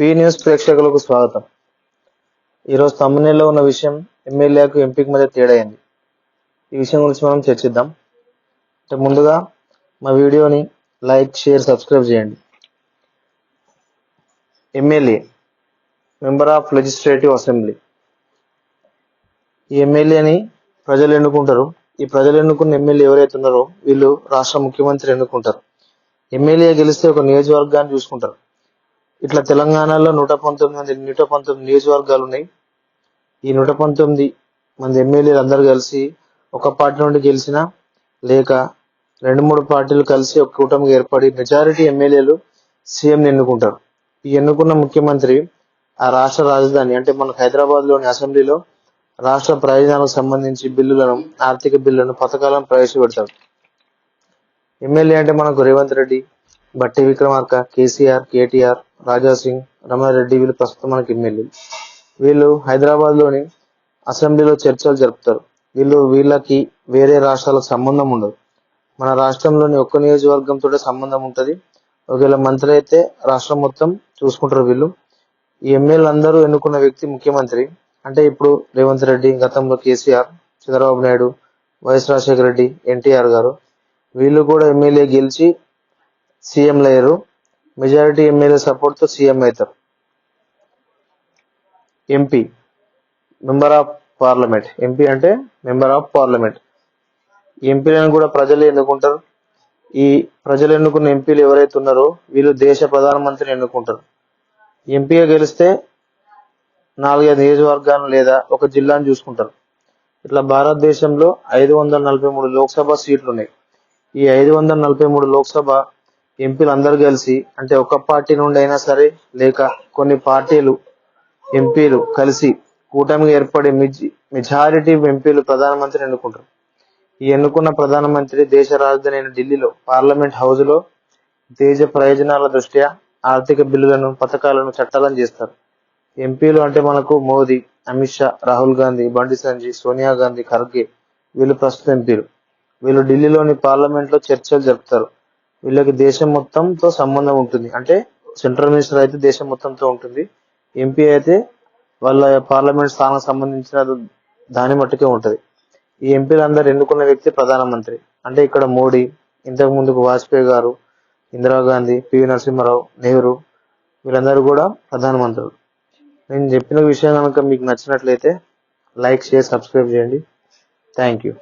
P news ప్రేక్షకులకు స్వాగతం. ఈరోజు తమ్మునేలో ఉన్న విషయం ఎమ్మెల్యేకు ఎంపీకి మధ్య తేడా అయింది ఈ విషయం గురించి మనం చర్చిద్దాం. అంటే ముందుగా మా వీడియోని లైక్ షేర్ సబ్స్క్రైబ్ చేయండి. MLA member of legislative assembly. ఈ ఎమ్మెల్యేని ప్రజలు ఎన్నుకుంటారు. ఈ ప్రజలు ఎన్నుకున్న ఎమ్మెల్యే ఎవరైతే ఉన్నారో వీళ్ళు రాష్ట్ర ముఖ్యమంత్రి ఎన్నుకుంటారు. ఎమ్మెల్యే గెలిస్తే ఒక నియోజకవర్గాన్ని చూసుకుంటారు. ఇట్లా తెలంగాణలో నూట పంతొమ్మిది మంది నూట పంతొమ్మిది నియోజకవర్గాలు ఉన్నాయి ఈ నూట పంతొమ్మిది మంది ఎమ్మెల్యేలు అందరూ కలిసి ఒక పార్టీ నుండి గెలిచిన లేక రెండు మూడు పార్టీలు కలిసి ఒక కూటమికి ఏర్పడి మెజారిటీ ఎమ్మెల్యేలు సీఎం ఎన్నుకుంటారు. ఈ ఎన్నుకున్న ముఖ్యమంత్రి ఆ రాష్ట్ర రాజధాని అంటే మనకు హైదరాబాద్లోని అసెంబ్లీలో రాష్ట్ర ప్రయోజనాలకు సంబంధించి బిల్లులను ఆర్థిక బిల్లులను పథకాలను ప్రవేశపెడతారు. ఎమ్మెల్యే అంటే మనకు రేవంత్ రెడ్డి బట్టి విక్రమార్క కేసీఆర్ కేటీఆర్ రాజాసింగ్ రమణారెడ్డి వీళ్ళు ప్రస్తుతం మనకి ఎమ్మెల్యేలు వీళ్ళు హైదరాబాద్లోని అసెంబ్లీలో చర్చలు జరుపుతారు. వీళ్ళు వీళ్ళకి వేరే రాష్ట్రాలకు సంబంధం ఉండదు. మన రాష్ట్రంలోని ఒక్క నియోజకవర్గంతో సంబంధం ఉంటుంది. ఒకవేళ మంత్రి అయితే రాష్ట్రం మొత్తం చూసుకుంటారు వీళ్ళు. ఈ ఎమ్మెల్యేలు అందరూ ఎన్నుకున్న వ్యక్తి ముఖ్యమంత్రి. అంటే ఇప్పుడు రేవంత్ రెడ్డి గతంలో కేసీఆర్ చంద్రబాబు నాయుడు వైఎస్ రాజశేఖర రెడ్డి ఎన్టీఆర్ గారు. వీళ్ళు కూడా ఎమ్మెల్యే గెలిచి సీఎంలు అయ్యారు మెజారిటీ ఎమ్మెల్యే సపోర్ట్తో సీఎం అవుతారు. MP member of parliament. MP అంటే మెంబర్ ఆఫ్ పార్లమెంట్. ఎంపీలను కూడా ప్రజలు ఎన్నుకుంటారు. ఈ ప్రజలు ఎన్నుకున్న ఎంపీలు ఎవరైతే ఉన్నారో వీళ్ళు దేశ ప్రధానమంత్రిని ఎన్నుకుంటారు. ఎంపీగా గెలిస్తే నాలుగైదు నియోజకవర్గాలను లేదా ఒక జిల్లాను చూసుకుంటారు. ఇట్లా భారతదేశంలో ఐదు వందల నలభై మూడు లోక్సభ సీట్లు ఉన్నాయి ఈ ఐదు వందల నలభై మూడు లోక్సభ ఎంపీలు అందరు కలిసి అంటే ఒక పార్టీ నుండి అయినా సరే లేక కొన్ని పార్టీలు ఎంపీలు కలిసి కూటమిగా ఏర్పడే మెజారిటీ ఎంపీలు ప్రధానమంత్రి ఎన్నుకుంటారు. ఈ ఎన్నుకున్న ప్రధానమంత్రి దేశ రాజధాని అయిన ఢిల్లీలో పార్లమెంట్ హౌస్లో దేశ ప్రయోజనాల దృష్ట్యా ఆర్థిక బిల్లులను పథకాలను చట్టాలను చేస్తారు. ఎంపీలు అంటే మనకు మోదీ అమిత్ షా రాహుల్ గాంధీ బండి సంజయ్ సోనియా గాంధీ ఖర్గే వీళ్ళు ప్రస్తుత ఎంపీలు. వీళ్ళు ఢిల్లీలోని పార్లమెంట్లో చర్చలు జరుపుతారు. వీళ్ళకి దేశం మొత్తంతో సంబంధం ఉంటుంది. అంటే సెంట్రల్ మినిస్టర్ అయితే దేశం మొత్తంతో ఉంటుంది. ఎంపీ అయితే వాళ్ళ పార్లమెంట్ స్థానం సంబంధించిన దాని మట్టుకే ఉంటుంది. ఈ ఎంపీలందరూ ఎన్నుకున్న వ్యక్తి ప్రధానమంత్రి. అంటే ఇక్కడ మోడీ ఇంతకు ముందుకు వాజ్పేయి గారు ఇందిరాగాంధీ పివి నరసింహారావు నెహ్రూ వీళ్ళందరూ కూడా ప్రధానమంత్రులు. నేను చెప్పిన విషయం కనుక మీకు నచ్చినట్లయితే లైక్ షేర్ సబ్స్క్రైబ్ చేయండి. Thank you.